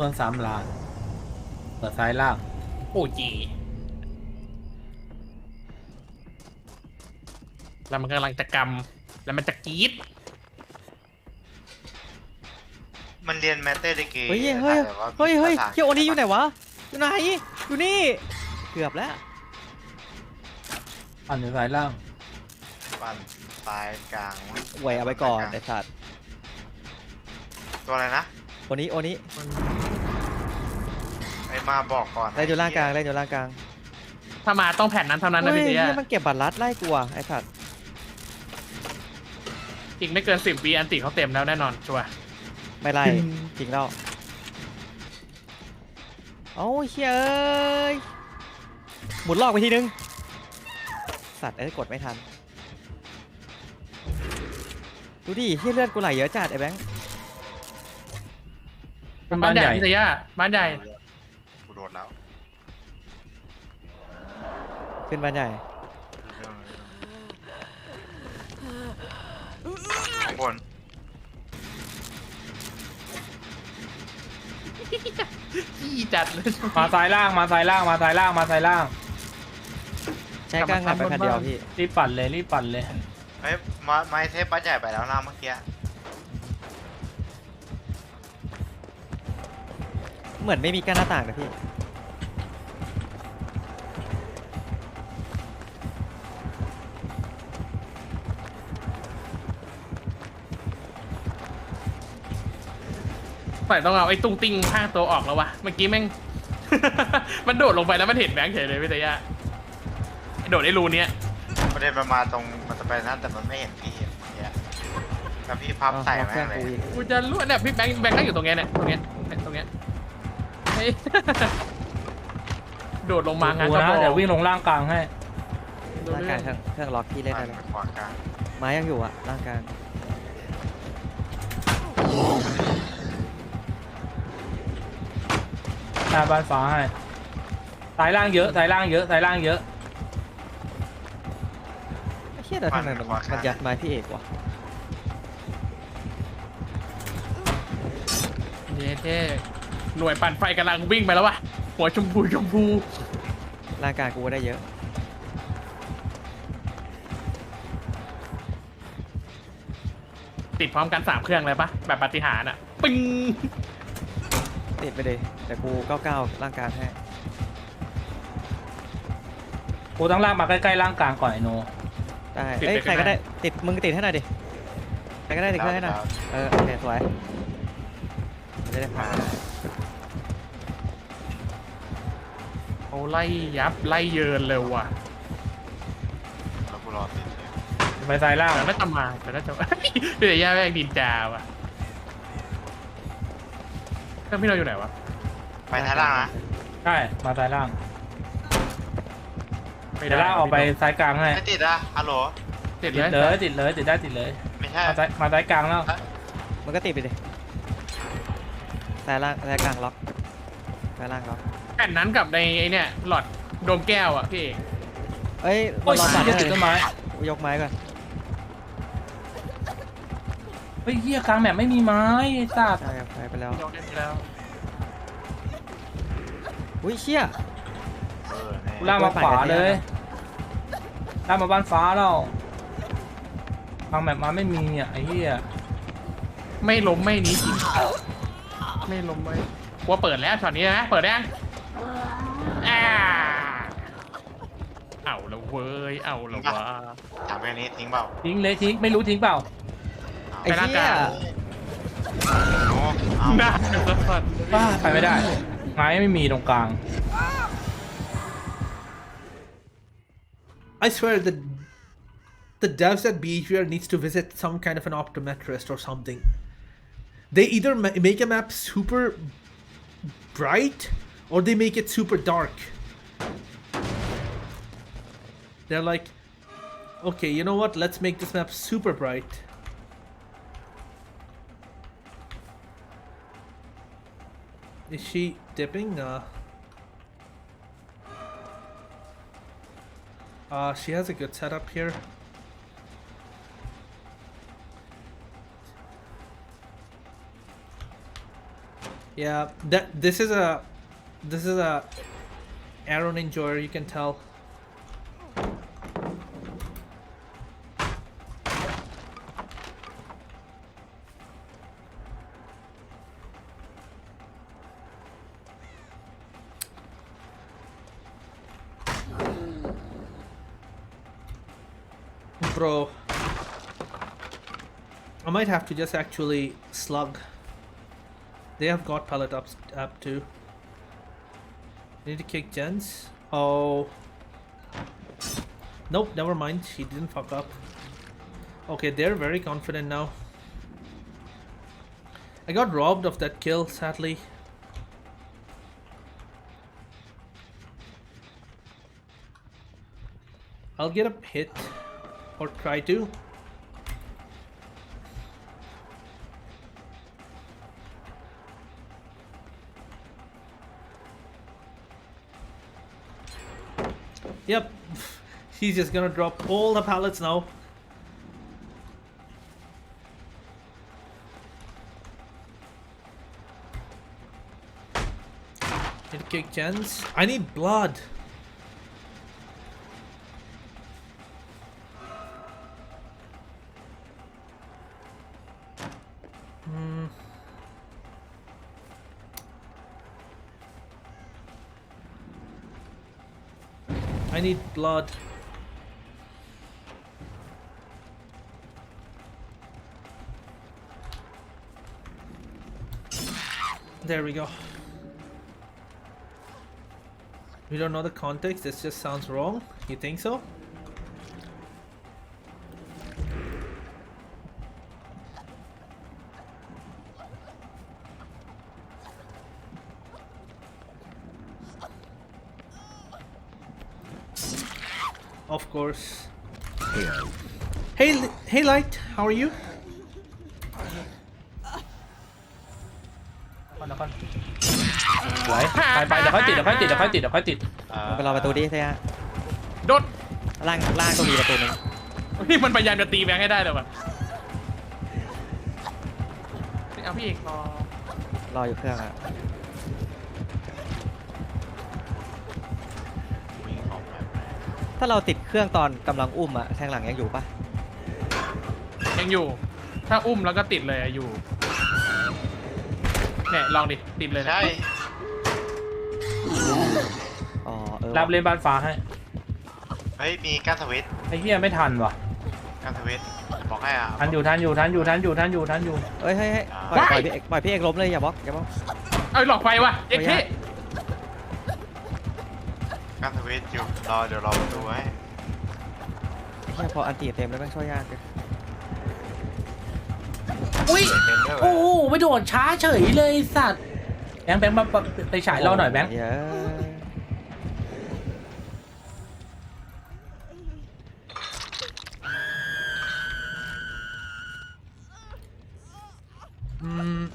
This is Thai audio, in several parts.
ส่วนสามล้านเปิดซ้ายล่าง โอ้จีแล้วมันกำลังจะกำแล้วมันจะกรีดมันเรียนแมตเตอร์ดีกรีเฮ้ยเฮ้ยแต่ว่าเฮ้ยเฮ้ยภาษาเคียวโอนี้อยู่ไหนวะ อยู่ไหน อยู่นี่ เกือบแล้ว ปั่นอยู่ซ้ายล่าง ปั่นซ้ายกลางไว้เอาไว้ก่อนไอ้สัตว์ตัวอะไรนะโอนี้โอนี้ ไอ้มาบอกก่อนเล่นอยู่ล่างกลางเล่นอยู่ล่างกลางถ้ามาต้องแผ่นนั้นเท่านั้นนะเฮ้ยพี่เตี้ยเหี้ยมันเก็บบัตรลัดไล่กูอะไอ้สัตว์อีกไม่เกินสิบวีอันติเขาเต็มแล้วแน่นอนชัวร์ไม่ไล่จริงแล้วเอ้าเฮ้ยเอ้ยหมุนลอกไปทีนึงสัตว์เอ้ยกดไม่ทันดูดิเฮียเลือดกูไหลเยอะจัดไอ้แบงค์เป็นบ้าบ้านนใหใหญ่ญ่พี่เตี้ยบ้านใหญ่กู โดนแล้วขึ้นบ้านใหญ่ข้างบนขี้จัดเลย มาซ้ายล่างมาซ้ายล่างมาซ้ายล่างมาซ้ายล่างใช้กลางหันไปแผ่นเดียวพี่รีบปั่นเลยรีบปั่นเลยเฮ้ยมาไม้เทปป้าใหญ่ไปแล้วนะเมื่อกี้เหมือนไม่มีกั้นหน้าต่างนะพี่ แต่ต้องเอาไอ้ตุ้งติ้งข้างตัวออกแล้ววะ เมื่อกี้แม่ง มันโดดลงไปแล้วมันเห็นแบงค์เฉยเลยพี่เตี้ยโดดไอ้รูเนี้ยประเด็นมันมาตรงมันจะไปนั่นแต่มันไม่เห็นพี่เมื่อกี้แล้วพี่พับใส่เอาแม่แค่งเลยกูอีกกูจะรู้เนี่ยพี่แบงค์แบงค์นั่งอยู่ตรงเนี้ยเนี่ยตรงเนี้ยเนี่ยตรงเนี้ยเฮ้ยโดดลงมางานกูก็นะบอกเดี๋ยววิ่งลงล่างกลางให้ดูร่างเรื่กาอยงเครื่องเครื่องล็อกที่เล่นปั่ได้นแล้วไปขวากลางไม้ยังอยู่อะร่างกลาง หน้าบ้านฟ้าให้ซ้ายล่างเยอะซ้ายล่างเยอะซ้ายล่างเยอะ ไอ้เชี่ยแต่ทำไมมันมันยัดไม้พี่เอกวะเย้เท่หน่วยปั่นไฟกำลังวิ่งไปแล้ววะหัวชมพูชมพูร่างกลางกูก็ได้เยอะติดพร้อมกันสามเครื่องเลยปะแบบปาฏิหาริย์อะปิ้ง ติดไปเลยแต่กูเก้าเก้าร่างกลางให้กูต้องลากมาใกล้ๆล่างกลางก่อนไอโน ได้เอ้ยใครก็ได้ ติดมึงติดให้หน่อยดิใครก็ได้ติดเครื่องให้หน่อยเออโอเคสวยมันจะได้ผ่านเขาไล่ยับไล่เยินเลยว่ะแล้วกูรอติดเลยไปซ้ายล่างแต่น่าจะมาแต่น่าจะมาพี่แต่ย่าแม่งดินจาว่ะ เครื่องพี่เราอยู่ไหนวะ ไปท้ายล่างนะใช่มาซ้ายล่างไม่เดี๋ยวลากออกไปซ้ายกลางให้ไม่ติดอะฮัลโหล ติดติดเลเลยยติดเลยติดได้ติดเลย ไม่ใช่มาซ้ายมาซ้ายกลางแล้วมันก็ติดไปดิซ้ายล่างซ้ายกลางล็อกซ้ายล่างล็อก แผ่นนั้นกับในไอเนี่ยหลอดโดมแก้วอะพี่เอก เอ้ยโอ้ยรอบัตรเหี้ยให้ติดต้นไม้กูยกไม้ก่อน ฮ้ยเฮียกลางแมปไม่มีไม้ไอ้สัตว์ใช่ไฟไปแล้วยกได้แล้วอุ้ยเชี่ย เออเนี่ยกูลากมาขวาเลยลากมาบ้านฟ้าแล้วกลางแมปมาไม่มีอะไอ้เหี้ยไม่ล้มไม่หนี้จริง ไม่ล้มไม่ว่าเปิดแล้วช็อตนี้นะ เปิดยังอ่าเอาละเว้ย เอาละวะถามแค่นี้ทิ้งเปล่าทิ้งเลยทิ้งไม่รู้ทิ้งเปล่าไ อ้เชี่ย โอ้เอา น่าจะสัตว์ บ้าไปไม่ได้ ไม้ไม่มีตรงกลาง I swear the the devs at Behavior needs to visit some kind of an optometrist or something. They either ma- make a map super bright or they make it super dark. They're like, okay, you know what? Let's make this map super bright. Is she dipping? Uh, uh, she has a good setup here. Yeah, that this is a this is a arrow enjoyer. You can tell. Might have to just actually slug. They have got pallet up up too. Need to kick Jens. Oh. Nope, never mind. He didn't fuck up. Okay, they're very confident now. I got robbed of that kill, sadly. I'll get a hit or try to. Yep. He's just gonna drop all the pallets now. Hit kick Jens. I need blood. Hmm. I need blood. There we go. We don't know the context, this just sounds wrong. You think so? Of course. Hey, Li- hey, Light. How are you? ก่อนเดี๋ยวก่อนสวยไปไปเดี๋ยวค่อยติดเดี๋ยวค่อยติดเดี๋ยวค่อยติดเดี๋ยวค่อยติดเอ่อไปรอประตูดิเซียโดดล่างล่างต้องมีประตูหนึงนี่มันพยายามจะตีแบงค์ให้ได้เลยวะเอาพี่เอกรอรออยู่เครื่องอะ ถ้าเราติดเครื่องตอนกำลังอุ้มอะแทงหลังยังอยู่ปะยังอยู่ ถ้าอุ้มแล้วก็ติดเลยอะอยู่เนี่ยลองดิติดเลยนะใช่อ๋อเออรับเล่นบ้านฟ้าให้เฮ้ยมีก้านสวิตช์ไอ้เหี้ยไม่ทันว่ะก้านสวิตช์บอกให้อะทันอยู่ทันอยู่ทันอยู่ทันอยู่ทันอยู่ทันอยู่ เอ้ยเฮ้ยเฮ้ยปล่อยปล่อยพี่เอกปล่อยพี่เอกล้มเลยอย่าบล็อกอย่าบล็อก เอาหลอกไฟวะเอ็กเท่ ก้านสวิตช์อยู่รอเดี๋ยวรอประตูไว้เฮียพออันตีเต็มแล้วแม่งช่วยยากเลยอุ้ยเมนเดอร์โอ้โหไม่โดดช้าเฉยเลยสัตว์แบงค์แบงค์มาไปฉายเราหน่อยแบงค์เยอะ Mm.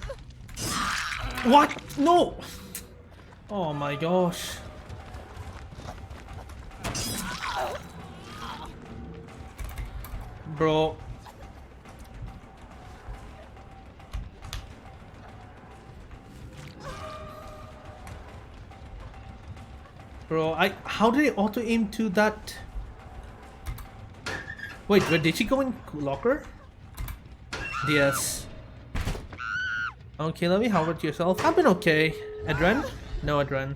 What? No! Oh my gosh. Bro. Bro, I how did I auto aim to that? Wait, where did she go in locker? Yes. Okay, let me how about yourself? I've been okay. Adren? No, Adren.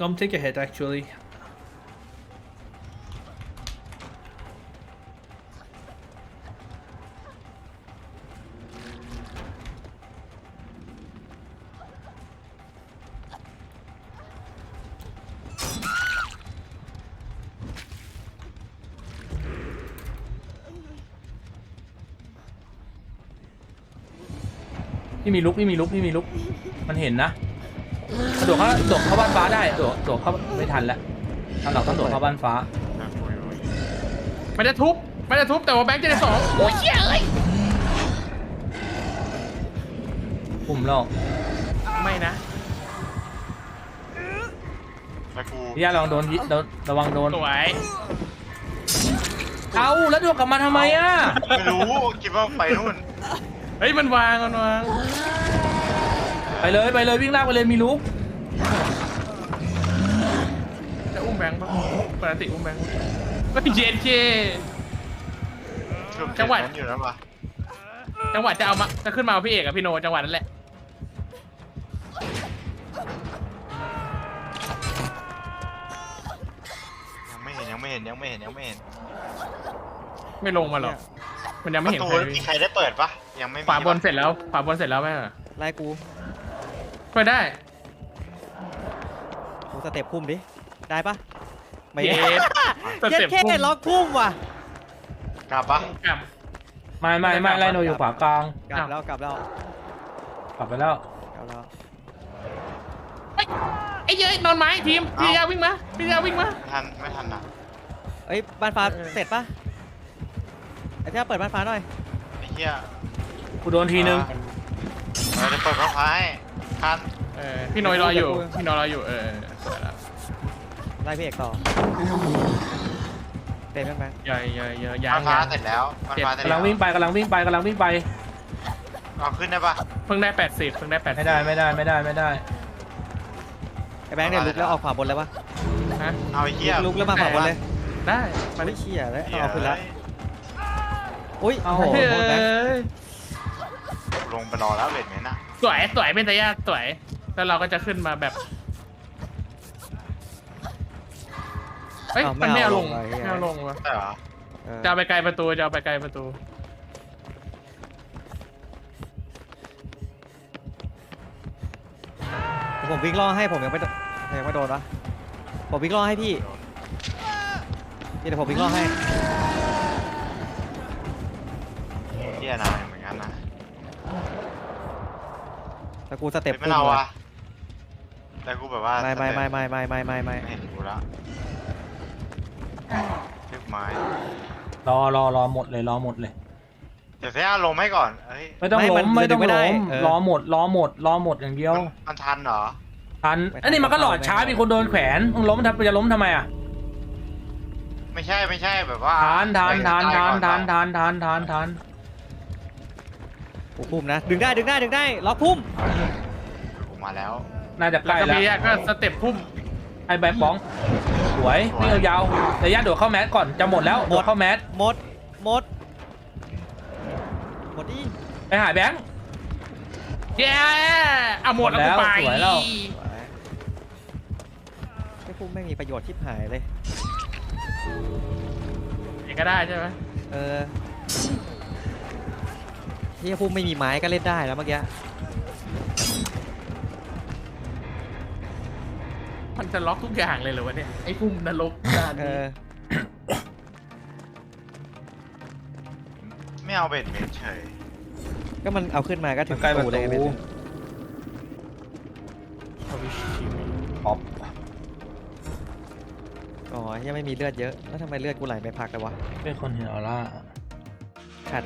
Come take a hit, actually.นี่มีลุกนี่มีลุกนี่มีลุก มันเห็นนะ กระโดดเข้าโดดเข้าบ้านฟ้าได้โดดโดดเข้าไม่ทันแล้วตอนเราต้องโดดเข้าบ้านฟ้าอะคุยคุยไม่ได้ทุบไม่ได้ทุบแต่ว่าแบงค์จะได้สองโอ้ยเหี้ยเอ้ยปุ่มเราไม่นะแล้วกูพี่ย่าลองโดนยิโดนระวังโดนสวยเอาแล้วโดดกลับมาทำไมอะไม่รู้คิดว่าไปนู่นเฮ้ยมันวางมันวาง ไปเลยไปเลยวิ่งลากไปเลยมีลุกจะอุ้มแบงค์ปะปกติอุ้มแบงค์ก็เย็นเจช่วงจังหวะ นั้นอยู่แล้วปะจังหวะจะเอามาจะขึ้นมาเอาพี่เอกกับพี่โนจังหวะนั้นแหละยังไม่เห็นยังไม่เห็นยังไม่เห็นยังไม่เห็นไม่ลงมาหรอกมันยังปไม่เห็นระตูใครมีใครได้เปิดปะยังไม่มีขวาบนปะเสร็จแล้วขวาบนเสร็จแล้วไหมอะไล่กู เปิดได้กูสเต็ปพุ่มดิ ได้ปะไม่เย็ได้ดสเย็ดเต็ปแค่พุ่ม ล็อกพุ่มว่ะ กลับปะกลับ ไม่ไม่ไม่ไล่โนอยู่ขวากลางกลับแล้วกลับแล้วกลับไปแล้วกลับแล้วเฮ้ยไอ้เย้ยนอนไม้ทีมพี่ยาวิ่งมาพี่ยาวิ่งมา ไม่ทันไม่ทันอะเอ้ยบ้านฟ้าเออ เสร็จปะไอ้เจ้าเปิดบ้านฟ้าหน่อยไอ้เหี้ยกูโดนทีนึงเออเดี๋ยวเปิดกระพาย ทันเออพี่โนยรออยู่ พี่โนยรออยู่ เออสวยแล้วไล่พี่เอกต่อเต็มแบงค์เยอะเยอะเยอะยามังนฟ้ายางเสร็จแล้วมันฟ้าเสร็จกำแล้ลัวงวิ่งไปกำลังวิ่งไปกำลังวิ่งไป เอาขึ้นได้ปะ เพิ่งได้แปดสิบเพิ่งได้แปดไม่ได้ไม่ได้ไม่ได้ไม่ได้ ไอ้แบงค์เนี่ยลุกแล้วออกขวาบนเลยปะฮะเอาไอ้เหี้ยลุกแล้วมาขวาบนเลยได้มามาดิดิเชี่ยแล้วเหี้ยเอาขึ้นแล้วอุ้ยเอาโอ้โหเฮ้โทษแบงค์ยลงไปรอแล้วเบ็ดเมนอะ สวยสวยเป็นตายาสวย แล้วเราก็จะขึ้นมาแบบเอ้ยมันไม่เอาลงไม่เอาลงวะใช่เหรอเออจะเอาไปไกลประตูจะเอาไปไกลประตู ผมวิ่งล่อให้ผมยังไม่โดนยังไม่โดนวะผมวิ่งล่อให้พี่พี่เดี๋ยวผมวิ่งล่อให้ กูสเต็ปไม่เอาอะแต่กูแบบว่าไม่ไม่ไม่ไม่ไม่ไม่ไม่ไม่ไม่เห็นกูแล้วทึกไม้รอรอรอหมดเลยรอหมดเลยเดี๋ยวเสียลงให้ก่อนเอ้ยไม่ต้องล้มไม่ต้องล้มรอหมดรอหมดรอหมดอย่างเดียวมันมันทันเหรอทันอันนี้มันก็หลอดช้ามีคนโดนแขวนมึงล้มทำจะล้มทำไมอะไม่ใช่ไม่ใช่แบบว่าทานทานทานทานทานทานทานทานทานทาน กูพุ่มนะ ดึงได้ดึงได้ดึงได้ล็อกพุ่มกูมาแล้วน่าจะใกแล้วล้ก็แล้วพี่ยาก็สเต็ปพุ่มไอ้แบ็คบ้อง สวยวิ่งยาวๆระยะโดดเข้าแมสก่อนจะหมดแล้วโดดเข้าแมสหมดหมดหมดดิไปหาแบงค์เย้เอาหมดแล้วหมดแล้วกูไปสวยแล้วไอ้พุ่มไม่มีประโยชน์ชิบหายเลยเองก็ได้ใช่ไหมเออ ที่พุ่มไม่มีไม้ก็เล่นได้แล้วเมื่อกี้ มันจะล็อกทุกอย่างเลยเหรอวะเนี่ย ไอ้พุ่มนรกด้านเอนี้อ ไม่เอาเบ็ดเมนเฉยก็มันเอาขึ้นมาก็ถึงใกล้ประเลยไงตูเป็นป๊อปอ๋อยังไม่มีเลือดเยอะ แล้วทำไมเลือดกูไหลไม่พักเลยวะเป็นคนเห็นออร่า ขัน